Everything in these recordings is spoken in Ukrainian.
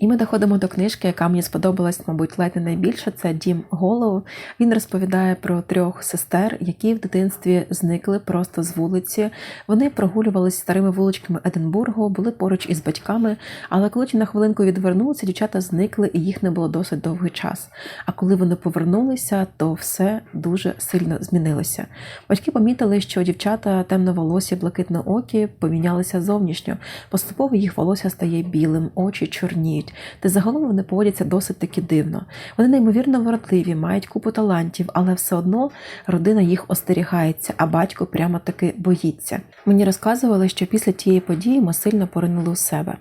І ми доходимо до книжки, яка мені сподобалась, мабуть, ледь не найбільше. Це Дім Голов. Він розповідає про трьох сестер, які в дитинстві зникли просто з вулиці. Вони прогулювалися старими вуличками Единбургу, були поруч із батьками, але коли на хвилинку відвернулися, дівчата зникли і їх не було досить довгий час. А коли вони повернулися, то все дуже сильно змінилося. Батьки помітили, що дівчата темноволосі, блакитноокі помінялися зовнішньо. Поступово їх волосся стає білим, очі чорніють. Та загалом вони поводяться досить таки дивно. Вони неймовірно вродливі, мають купу талантів, але все одно родина їх остерігається, а батько прямо таки боїться. Мені розказували, що після тієї події ми сильно поринули у себе.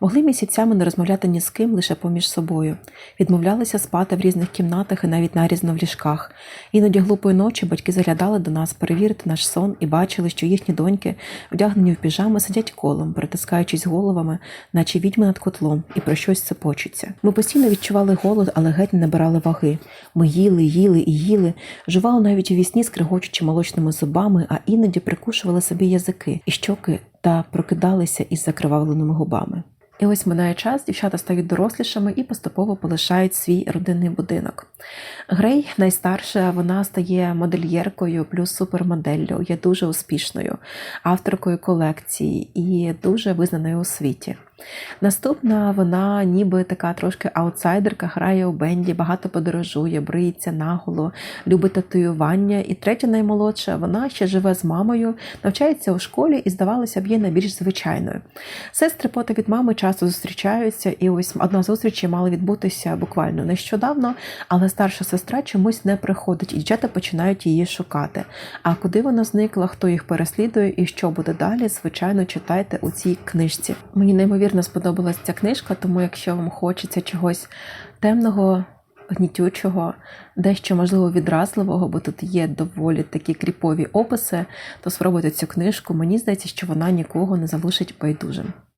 Могли місяцями не розмовляти ні з ким лише поміж собою. Відмовлялися спати в різних кімнатах і навіть нарізно в ліжках. Іноді глупої ночі батьки заглядали до нас перевірити наш сон і бачили, що їхні доньки, вдягнені в піжами, сидять колом, притискаючись головами, наче відьми над котлом, і про щось цепочуться. Ми постійно відчували голод, але геть не набирали ваги. Ми їли, їли і їли, жували навіть у вісні, скригочучи молочними зубами, а іноді прикушували собі язики і щоки та прокидалися із закривавленими губами. І ось минає час, дівчата стають дорослішими і поступово полишають свій родинний будинок. Грей, найстарша, вона стає модельєркою плюс супермоделлю, є дуже успішною, авторкою колекції і дуже визнаною у світі. Наступна вона ніби така трошки аутсайдерка, грає у бенді, багато подорожує, бриється наголо, любить татуювання. І третя наймолодша, вона ще живе з мамою, навчається у школі і, здавалося б, є найбільш звичайною. Сестри пота від мами часто зустрічаються, і ось одна зустріч мала відбутися буквально нещодавно, але старша сестра чомусь не приходить, і дівчата починають її шукати. А куди вона зникла, хто їх переслідує і що буде далі, звичайно, читайте у цій книжці. Мені неймовірно сподобалась ця книжка, тому якщо вам хочеться чогось темного. Гнітючого, дещо можливо відразливого, бо тут є доволі такі кріпові описи, то спробуйте цю книжку. Мені здається, що вона нікого не залишить байдужим.